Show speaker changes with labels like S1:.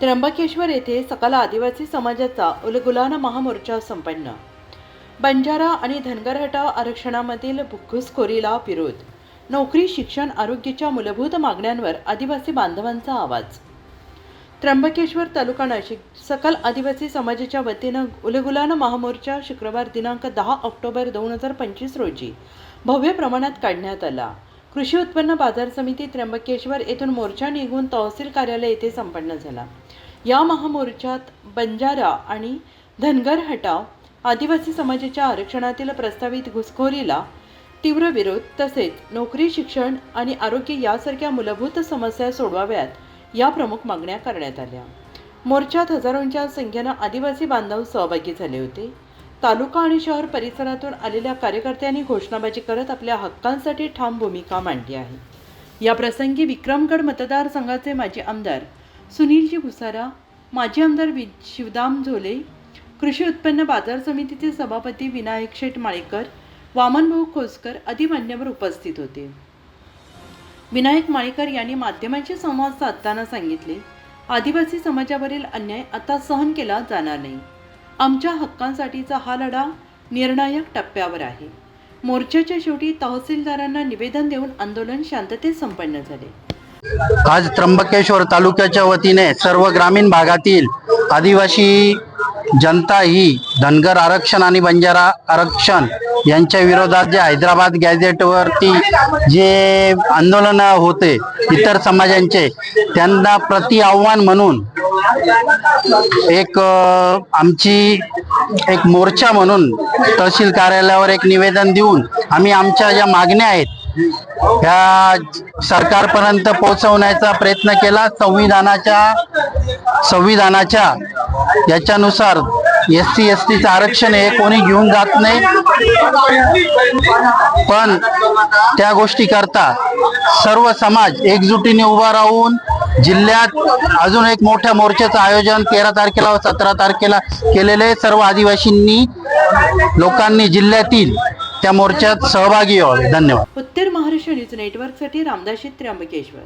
S1: त्र्यंबकेश्वर येथे सकल आदिवासी समाजाचा उलगुलान महामोर्चा संपन्न. बंजारा आणि धनगर हटाव आरक्षणामधील घुसखोरीला विरोध. नोकरी शिक्षण आरोग्याच्या मूलभूत मागण्यांवर आदिवासी बांधवांचा आवाज. त्र्यंबकेश्वर तालुका नाशिक सकल आदिवासी समाजाच्या वतीनं उलगुलान महामोर्चा शुक्रवार दिनांक दहा ऑक्टोबर दोन हजार पंचवीस रोजी भव्य प्रमाणात काढण्यात आला. कृषी उत्पन्न बाजार समिती त्र्यंबकेश्वर येथून मोर्चा निघून तहसील कार्यालय येथे संपन्न झाला. या महामोर्चात बंजारा आणि धनगर हटाव आदिवासी समाजाच्या आरक्षणातील प्रस्तावित घुसखोरीला तीव्र विरोध तसेच नोकरी शिक्षण आणि आरोग्य यासारख्या मूलभूत समस्या सोडवाव्यात या प्रमुख मागण्या करण्यात आल्या. मोर्चात हजारोंच्या संख्येनं आदिवासी बांधव सहभागी झाले होते. तालुका आणि शहर परिसरातून आलेल्या कार्यकर्त्यांनी घोषणाबाजी करत आपल्या हक्कांसाठी ठाम भूमिका मांडली आहे. या प्रसंगी विक्रमगड मतदारसंघाचे माजी आमदार सुनीलजी भुसारा माजी आमदार वि शिवदाम झोले कृषी उत्पन्न बाजार समितीचे सभापती विनायक शेठ माळेकर वामनभाऊ खोसकर आदी मान्यवर उपस्थित होते. विनायक माळेकर यांनी माध्यमांशी संवाद साधताना सांगितले आदिवासी समाजावरील अन्याय आता सहन केला जाणार नाही. आमच्या हक्कांसाठीचा हा लढा निर्णायक टप्प्यावर आहे. मोर्चाच्या शेवटी तहसीलदारांना निवेदन देऊन आंदोलन शांततेत संपन्न झाले.
S2: आज त्र्यंबकेश्वर तालुक्याच्या वतीने सर्व ग्रामीण भागातील आदिवासी जनता ही धनगर आरक्षण आणि बंजारा आरक्षण यांच्या विरोधात जे हैदराबाद गॅझेटवरती जे आंदोलन होते इतर समाजांचे त्यांना प्रति आव्हान म्हणून एक आमची एक मोर्चा म्हणून तहसील कार्यालयावर एक निवेदन देऊन आम्ही आमच्या ज्या मागण्या आहेत ह्या सरकारपर्यंत पोहोचवण्याचा प्रयत्न केला. संविधानाच्या संविधानाच्या याच्यानुसार एस सी एस टीचं आरक्षण हे कोणी घेऊन जात नाही. पण त्या गोष्टी करता सर्व समाज एकजुटीने उभा राहून जिल्ह्यात अजून एक मोठ्या मोर्चाचं आयोजन तेरा तारखेला व सतरा तारखेला केलेले सर्व आदिवासींनी लोकांनी जिल्ह्यातील त्या मोर्चात सहभागी व्हावे. धन्यवाद.
S1: उत्तर महाराष्ट्र न्यूज नेटवर्कसाठी रामदास त्र्यंबकेश्वर.